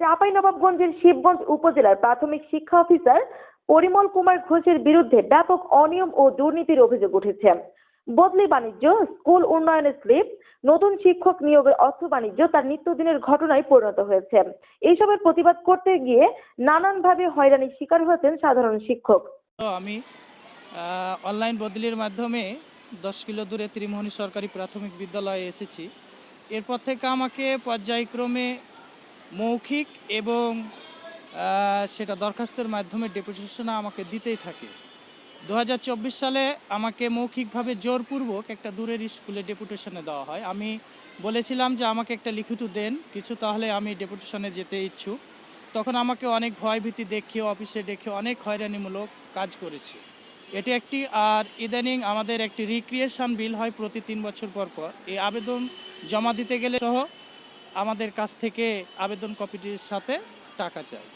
চাঁপাইনবাবগঞ্জের শিবগঞ্জ উপজেলার প্রাথমিক শিক্ষা অফিসার পরিমল কুমার ঘোষের বিরুদ্ধে ব্যাপক অনিয়ম ও দুর্নীতির অভিযোগ উঠেছে। বদলি বাণিজ্য, স্কুল উন্নয়নের স্লিপ, নতুন শিক্ষক নিয়োগের অর্থ বাণিজ্য তার নিত্যদিনের ঘটনায় পরিণত হয়েছে। এইসবের প্রতিবাদ করতে গিয়ে নানানভাবে হয়রানির শিকার হয়েছেন সাধারণ শিক্ষক। আমি অনলাইন বদলির মাধ্যমে দশ কিলো দূরে ত্রিমোহনী সরকারি প্রাথমিক বিদ্যালয়ে এসেছি। এরপর থেকে আমাকে পর্যায়ক্রমে মৌখিক এবং সেটা দরখাস্তের মাধ্যমে ডেপুটেশনে আমাকে দিতেই থাকে। দু হাজার চব্বিশ সালে আমাকে মৌখিকভাবে জোরপূর্বক একটা দূরের স্কুলে ডেপুটেশনে দেওয়া হয়। আমি বলেছিলাম যে আমাকে একটা লিখিত দেন, কিছু তাহলে আমি ডেপুটেশনে যেতে ইচ্ছুক। তখন আমাকে অনেক ভয়ভীতি দেখিয়ে, অফিসে ডেকে অনেক হয়রানিমূলক কাজ করেছি। এটি একটি, আর ইদানিং আমাদের একটি রিক্রিয়েশন বিল হয় প্রতি তিন বছর পর পর। এই আবেদন জমা দিতে গেলে সহ আমাদের কাছ থেকে আবেদন কপিটির সাথে টাকা চাই।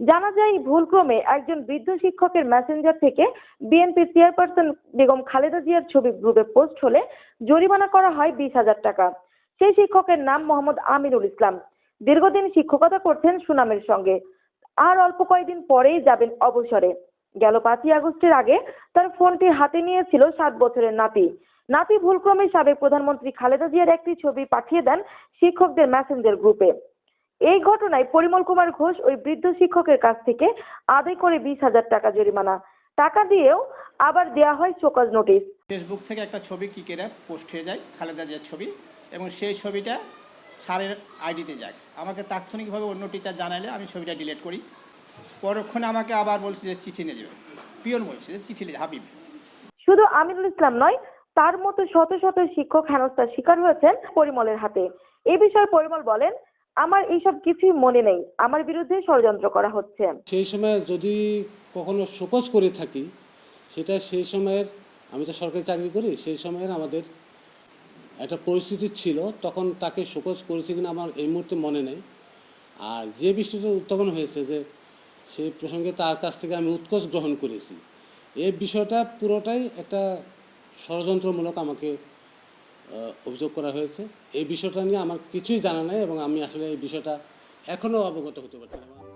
জানা যায়, ভুলক্রমে একজন বৃদ্ধ শিক্ষকের মেসেঞ্জার থেকে বিএনপি চেয়ারপারসন বেগম খালেদা জিয়ার ছবি গ্রুপে পোস্ট হলে জরিমানা করা হয় বিশ হাজার টাকা। সেই শিক্ষকের নাম মোহাম্মদ আমিনুল ইসলাম। দীর্ঘদিন শিক্ষকতা করছেন সুনামের সঙ্গে। আর অল্প কয়েকদিন পরেই যাবেন অবসরে। গেল পাঁচই আগস্টের আগে তার ফোনটি হাতে নিয়েছিল সাত বছরের নাতি। নাতি ভুলক্রমে সাবেক প্রধানমন্ত্রী খালেদা জিয়ার একটি ছবি পাঠিয়ে দেন শিক্ষকদের মেসেঞ্জার গ্রুপে। এই ঘটনায় পরিমল কুমার ঘোষ ওই বৃদ্ধ শিক্ষকের কাছ থেকে আদায় করে বিশ হাজার টাকা জরিমানা। টাকা দিয়েও আবার দেয়া হয় চোকাজ নোটিশ। ফেসবুক থেকে একটা ছবি কি করে পোস্ট হয়ে যায় খালেদা জিয়ার ছবি এবং সেই ছবিটা স্যারের আইডিতে যায়। আমাকে তাৎক্ষণিকভাবে অন্য টিচার জানালে আমি ছবিটা ডিলিট করি। পরক্ষণে আমাকে আবার বলছে যে চিঠি নিয়ে যাবে। পিওর বলছে যে চিঠি নিয়ে হাবিব। শুধু আমিনুল ইসলাম নয় তার মতো শত শত শিক্ষক হেনস্থার শিকার হয়েছেন পরিমলের হাতে। এ বিষয়ে পরিমল বলেন, আমার এইসব কিছুই মনে নেই। আমার বিরুদ্ধে ষড়যন্ত্র করা হচ্ছে। সেই সময় যদি কখনো শোকজ করে থাকি, সেটা সেই সময়ের, আমি তো সরকারি চাকরি করি, সেই সময়ের আমাদের একটা পরিস্থিতি ছিল, তখন তাকে শোকজ করেছি কিনা আমার এই মুহূর্তে মনে নেই। আর যে বিষয়টা উত্থাপন হয়েছে যে সেই প্রসঙ্গে তার কাছ থেকে আমি উৎকোচ গ্রহণ করেছি এই বিষয়টা পুরোটাই একটা ষড়যন্ত্রমূলক আমাকে অভিযোগ করা হয়েছে। এই বিষয়টা নিয়ে আমার কিছুই জানা নেই এবং আমি আসলে এই বিষয়টা এখনও অবগত হতে পারছি না।